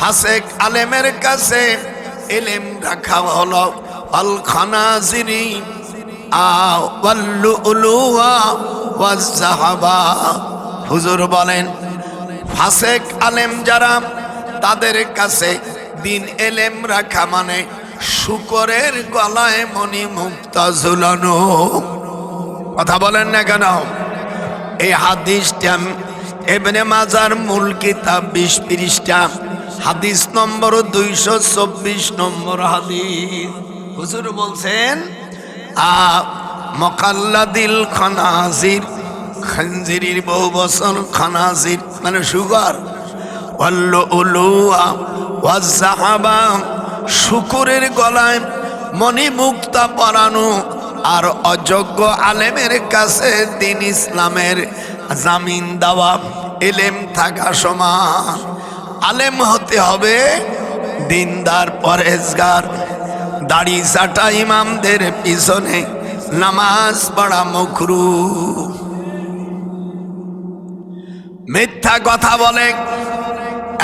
ফাসেক আলেমের কাছে এলেম রাখা হলো। আল খানাজিরি হুজুর বলেন ফাসেক আলেম যারা, তাদের কাছে দিন এলেম রাখা মানে শুকরের গলায় মণি মুক্তা ঝুলানো। কথা বলেন না কেন? এই হাদিসটা এবারে মাজার মূল কিতাব বিশ পৃষ্ঠা। হাদিস নম্বর দুইশো চব্বিশ নম্বর হাদিস। হুজুর বলছেন, আ, মকাল্লাদিল খানাজির খঞ্জিরির বহু বছর খানাজির মানে সুগার। শুকুরের গলায় মণি মুক্তা পরানো আর অযোগ্য আলেমের কাছে দিন ইসলামের জামিন দেওয়া এলেম থাকা সমান। আলেম হতে হবে। দিনদার পরেজগার দাড়ি চাটা ইমামদের পিছনে নামাজ পড়া মখরু। মিথ্যা কথা বলে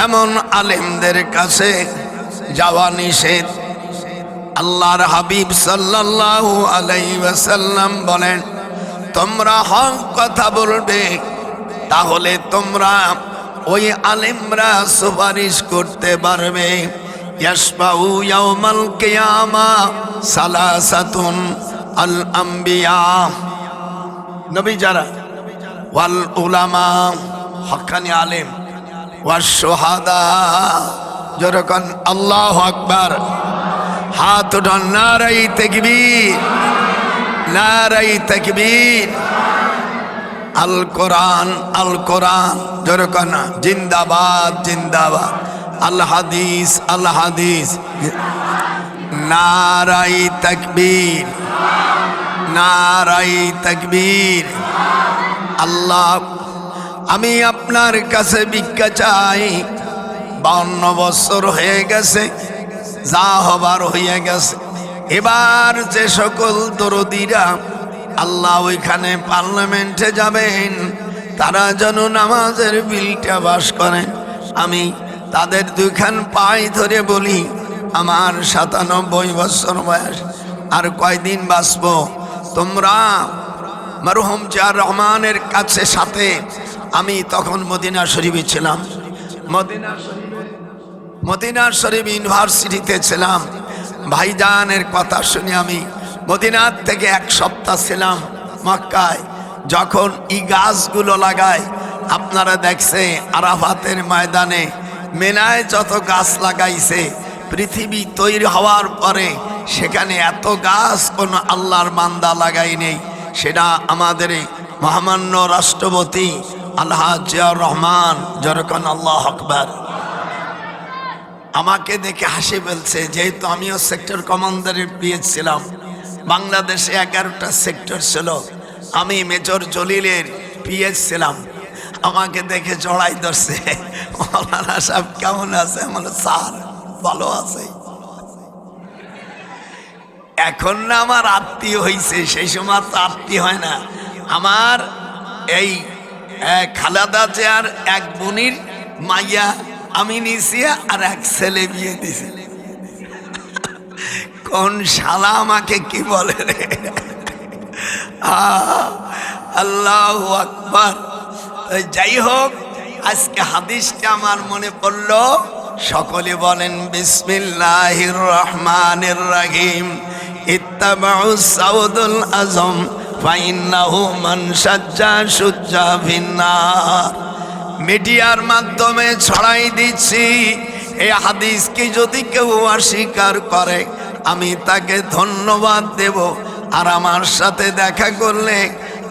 এমন আলেমদের কাছে যাওয়া নিষেধ। আল্লাহর হাবিব সাল্লাল্লাহু আলাইহি ওয়াসাল্লাম বলেন, তোমরা হক কথা বলবে, তাহলে তোমরা ওই আলেমরা সুপারিশ করতে পারবে। ইয়াসবাউ ইয়াউমাল কিয়ামা সালাসাতুন আল আম্বিয়া নবী যারা, ওয়াল উলামা হক্কানি আলেম ওয়াস যেরকম আল্লাহ আকবার, হাত উঠান নারাই তেকবীর নারাই তেকবীর। আল কোরআন আল কোরআন যেরকম জিন্দাবাদ জিন্দাবাদ। আল হাদিস আল হাদিস নারাই তকবীর নারাই তকবীর। আল্লাহ, আমি আপনার কাছে ভিক্ষা চাই। বাউন্ন বছর হয়ে গেছে, যা হবার হয়ে গেছে। এবার যে সকল দরদিরা আল্লাহ ওইখানে পার্লামেন্টে যাবেন। তারা যেন নামাজের বিলটা বাস করে। আমি তাদের দুইখান পাই ধরে বলি, আমার সাতানব্বই বছর বয়স, আর কয়দিন বাঁচব? তোমরা মরহুম জিয়া রহমানের কাছে সাথে। আমি তখন মদিনা শরীফে ছিলাম। মদিনা মদিনা শরীফ ইউনিভার্সিটিতে ছিলাম। ভাইজানের কথা শুনে আমি মদিনার থেকে এক সপ্তাহ ছিলাম মক্কায়। যখন ই গাছগুলো লাগায় আপনারা দেখছে আরাফাতের ময়দানে মেনায় যত গাছ লাগাইছে, পৃথিবী তৈরি হওয়ার পরে সেখানে এত গাছ কোনো আল্লাহর মান্দা লাগাই নেই। সেটা আমাদের মহামান্য রাষ্ট্রপতি আল্লাহ রহমান জরকন আল্লাহ আকবর। আমাকে দেখে হাসি ফেলছে, যেহেতু আমিও সেক্টর কমান্ডারের পেয়েছিলাম বাংলাদেশে এগারোটা সেক্টর ছিল। আমি মেজর জলিলের পিএস ছিলাম। আমাকে দেখে জড়াই ধরছে। মৌলানা সাহেব কেমন আছে? আমার স্যার, ভালো আছে। এখন না আমার আত্মীয় হয়েছে সেই সময় তো আত্মীয় হয় না। আমার এই খালাদা চেয়ার এক বোনির মাইয়া আমি নিছি আর এক ছেলে বিয়ে দিছি। কোন শালা আমাকে কি বলে রে? আল্লাহ আকবর। যাই হোক, আজকে হাদিসটা আমার মনে পড়ল, সকলে বলেন, বিসমিল্লাহির রহমানির রহিম। ইত্তাবাউ সাউদুল আজম সাজ্জা সুজ্জা মিডিয়ার মাধ্যমে ছড়াই দিচ্ছি এই হাদিসকে যদি কেউ অস্বীকার করে আমি তাকে ধন্যবাদ দেব আর আমার সাথে দেখা করলে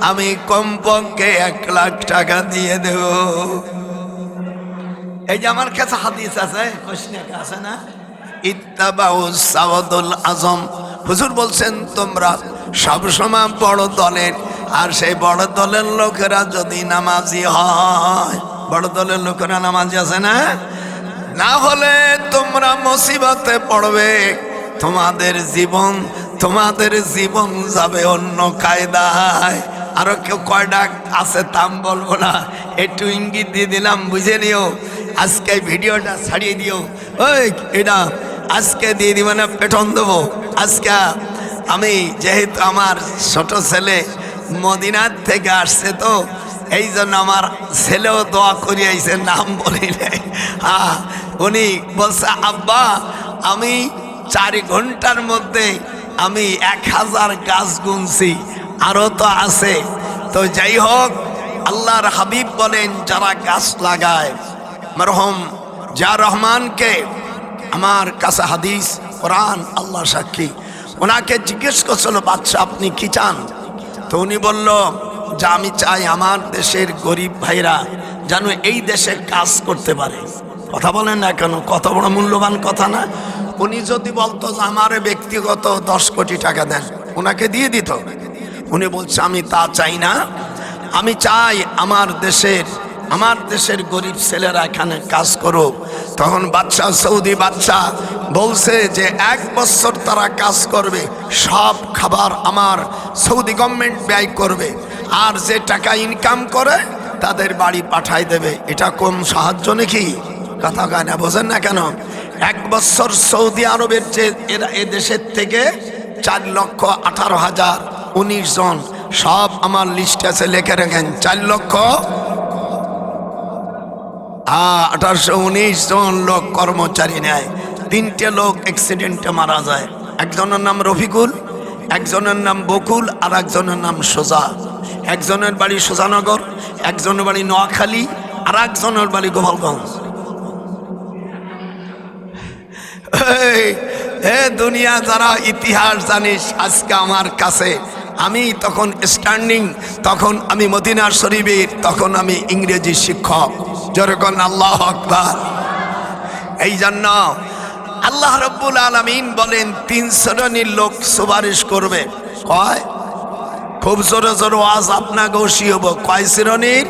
আমি কমপক্ষে এক লাখ টাকা দিয়ে দেব। এই যে আমার কাছে হাদিস আছে আছে না? ইত্তাবাউ সাওয়াদুল আজম। হুজুর বলছেন, তোমরা সবসময় বড় দলের, আর সেই বড় দলের লোকেরা যদি নামাজি হয় বড় দলের লোকেরা নামাজি আছে না? না হলে তোমরা মুসিবতে পড়বে। তোমাদের জীবন তোমাদের জীবন যাবে অন্য কায়দায়। আরও কেউ কয়টা আছে তাম বলব না, একটু ইঙ্গিত দিয়ে দিলাম, বুঝে নিও। আজকে ভিডিওটা ছাড়িয়ে দিও। ওই এটা আজকে দিয়ে দিব না, পেটন দেবো। আজকে আমি যেহেতু আমার ছোট ছেলে মদিনার থেকে আসছে তো, এই জন্য আমার ছেলেও দোয়া করিয়াছে নাম বলি নাই। হ্যাঁ উনি বলছে, আব্বা, আমি চার ঘণ্টার মধ্যে আমি এক হাজার গাছ গুনছি। আরও তো আছে। তো যাই হোক, আল্লাহর হাবিব বলেন, যারা গাছ লাগায়, মরহম যা রহমানকে আমার কাছে হাদিস, কোরআন আল্লাহ সাক্ষী। ওনাকে জিজ্ঞেস করছিল বাচ্চা আপনি কি চান? তো উনি বলল, যা আমি চাই আমার দেশের গরিব ভাইরা যেন এই দেশে কাজ করতে পারে। কথা বলেন না কেন? কত বড় মূল্যবান কথা না? উনি যদি বলতো যে আমার ব্যক্তিগত দশ কোটি টাকা দেন ওনাকে দিয়ে দিত। উনি বলছে, আমি তা চাই না। আমি চাই আমার দেশের আমার দেশের গরিব ছেলেরা এখানে কাজ করুক। তখন বাচ্চা সৌদি বাচ্চা বলছে যে, এক বছর তারা কাজ করবে, সব খাবার আমার সৌদি গভর্নমেন্ট ব্যয় করবে। আর যে টাকা ইনকাম করে, তাদের বাড়ি পাঠাই দেবে। এটা কম সাহায্য নাকি? কথা কয় না, বোঝেন না কেন? এক বছর সৌদি আরবের যে এরা এ দেশের থেকে চার লক্ষ আঠারো হাজার উনিশ জন সব আমার লিস্ট আছে লিখে রাখেন। চার লক্ষ? আঠারোশো উনিশ জন লোক কর্মচারী নেয়। তিনটে লোক অ্যাক্সিডেন্টে মারা যায়। একজনের নাম রফিকুল, একজনের নাম বকুল, আর একজনের নাম সোজা। একজনের বাড়ি সোজানগর, একজনের বাড়ি নোয়াখালী, আর একজনের বাড়ি গোপালগঞ্জ। হে দুনিয়া, যারা ইতিহাস জানিস আজকে আমার কাছে, আমি তখন স্ট্যান্ডিং তখন আমি মদিনার শরীফের, তখন আমি ইংরেজি শিক্ষক। যেরকম আল্লাহ আকবার। এই জন্য আল্লাহ রব্বুল আলমিন বলেন, তিন শ্রেণির লোক সুপারিশ করবে। কয়? খুব জোরে জোরে আজ আপনাকে ওসি হব কয় শ্রেণির?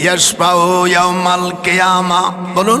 ইয়াউমাল কিয়ামা। বলুন।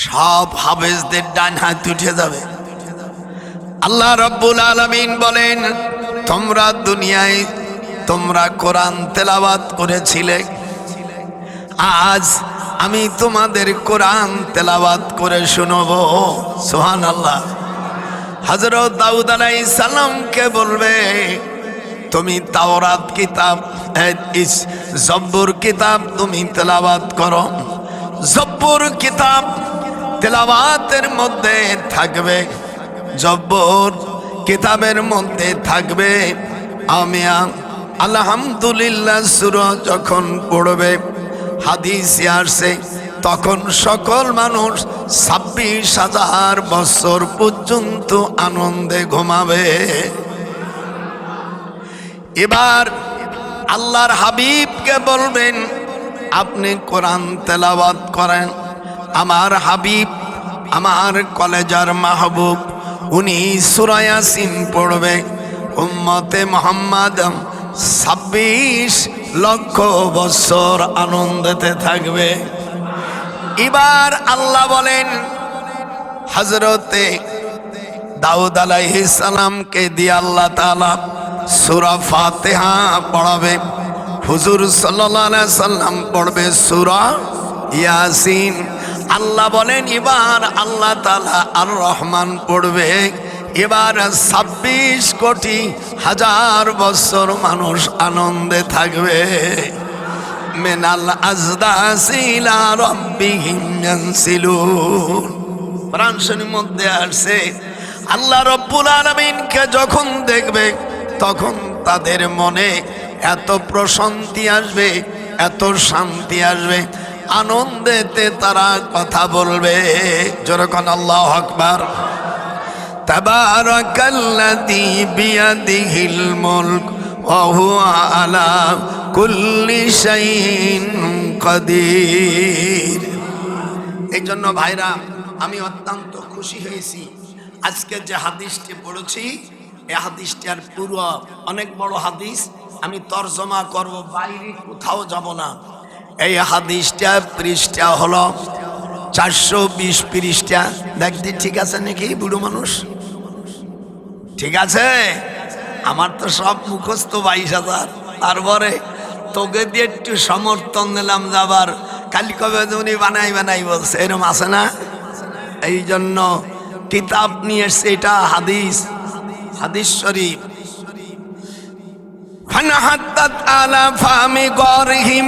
সব হাফেজদের ডান হাত উঠে যাবে। আল্লাহ রব্বুল আলমিন বলেন, তোমরা দুনিয়ায়, তোমরা কোরআন তেলাবাত করেছিলে। আজ আমি তোমাদের কোরআন তেলাবাত করে শুনব। সোহান আল্লাহ হজরত দাউদ আলাই সালামকে বলবে, তুমি তাওরাত কিতাব জব্বুর কিতাব তুমি তেলাবাত করো। জব্বুর কিতাব তেলাবাতের মধ্যে থাকবে, জব্বর কিতাবের মধ্যে থাকবে। আমি আ- আলহামদুলিল্লাহ সুর যখন পড়বে, হাদিস আসছে তখন সকল মানুষ ছাব্বিশ হাজার বছর পর্যন্ত আনন্দে ঘুমাবে। এবার আল্লাহর হাবিবকে বলবেন, আপনি কোরআন তেলাওয়াত করেন। আমার হাবিব, আমার কলেজার মাহবুব, উনি সুরায়াসিন পড়বে। উম্মতে মোহাম্মদ ছাব্বিশ লক্ষ বছর আনন্দেতে থাকবে। এবার আল্লাহ বলেন হজরতে দাউদ আলাইহিস সালামকে দিয়ে আল্লাহ তাআলা সুরা ফাতিহা পড়াবে। হুজুর আলাইহি সাল্লাম পড়বে সুরা ইয়াসিন। আল্লাহ বলেন, এবার আল্লাহ তালা আর রহমান পড়বে। এবার ছাব্বিশ কোটি হাজার বছর মানুষ আনন্দে থাকবে। মেনাল আজদাসিলা রব্বিহিম ইয়ানসিলুন। শরীফের মধ্যে আসছে, আল্লাহ রব্বুল আলমিনকে যখন দেখবে, তখন তাদের মনে এত প্রশান্তি আসবে, এত শান্তি আসবে। আনন্দেতে তারা কথা বলবে। যেরকম আল্লাহ আকবার। তাবারাকাল্লাযী বিয়াদিহিল মুলক ওয়া হুয়া আলা এই জন্য ভাইরা, আমি অত্যন্ত খুশি হয়েছি। আজকে যে হাদিসটি পড়েছি এই হাদিসটি আর পুরো অনেক বড় হাদিস। আমি তর্জমা করব, বাইরে কোথাও যাব না। এই হাদিসটা পৃষ্ঠা হলো চারশো বিশ পৃষ্ঠা দেখতে ঠিক আছে নাকি বুড়ো মানুষ ঠিক আছে আমার তো সব মুখস্থ বাইশ হাজার তারপরে তোকে দিয়ে একটু সমর্থন দিলাম যাবার খালি কবে উনি বানাই বানাই বলছে এরম আছে না এই জন্য কিতাব নিয়ে এসছে এটা হাদিস হাদিস শরীফ فنحتت على فم قارهم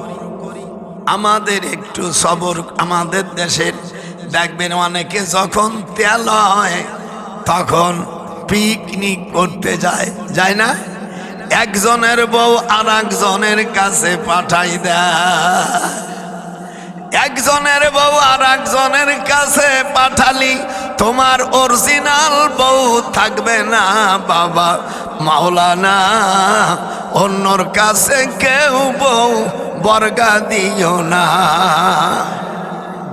আমাদের একটু সবর, আমাদের দেশের দেখবেন অনেকে যখন তেল হয়, তখন পিকনিক করতে যায় যায় না? একজনের বউ আর একজনের কাছে পাঠাই দেয়। একজনের বউ আর একজনের কাছে পাঠালি তোমার অরিজিনাল বউ থাকবে না, বাবা। মাওলানা, অন্যর কাছে কেউ বউ বর্গা দিও না।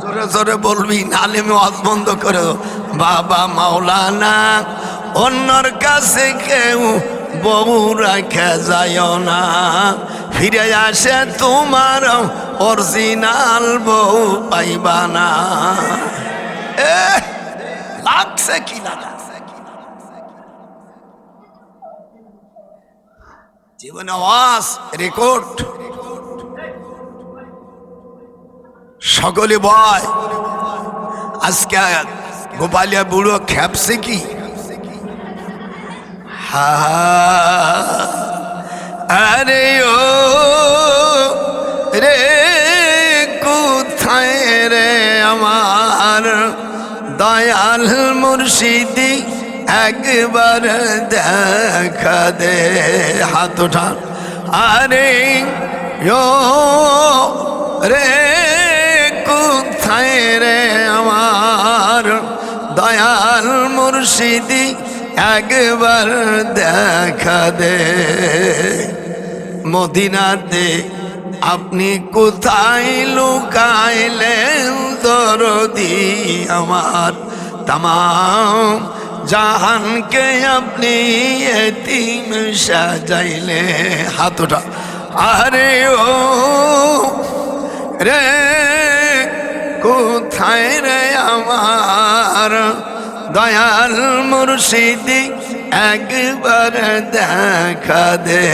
জোরে জোরে বলবি নালে মত বন্ধ করে। বাবা, মাওলানা, অন্যর কাছে কেউ বউ রাখা যায় না। ফিরে আসে তোমার অরিজিনাল বউ পাইবা না। এ লাগছে কি লাগা জীবনে আওয়াজ রেকর্ড সকলে বয়, আজকে গোপালিয়া বুড়ো খেপছে কি? আরে ও, রে, কোথায় রে আমার? দয়াল মুর্শিদি একবার দেখা দে। হাত ওঠা আরে রে, কোথায় রে আমার? দয়াল মুর্শিদি একবার দেখা দে। মদিনাতে আপনি কোথায় লুকাইলেন দরদি আমার? তামাম জাহানকে আপনি এতিম সাজাইলে। হাতটা আরে ও রে, কোথায় রে আমার? দয়াল মুর্শিদি একবার দেখা দে।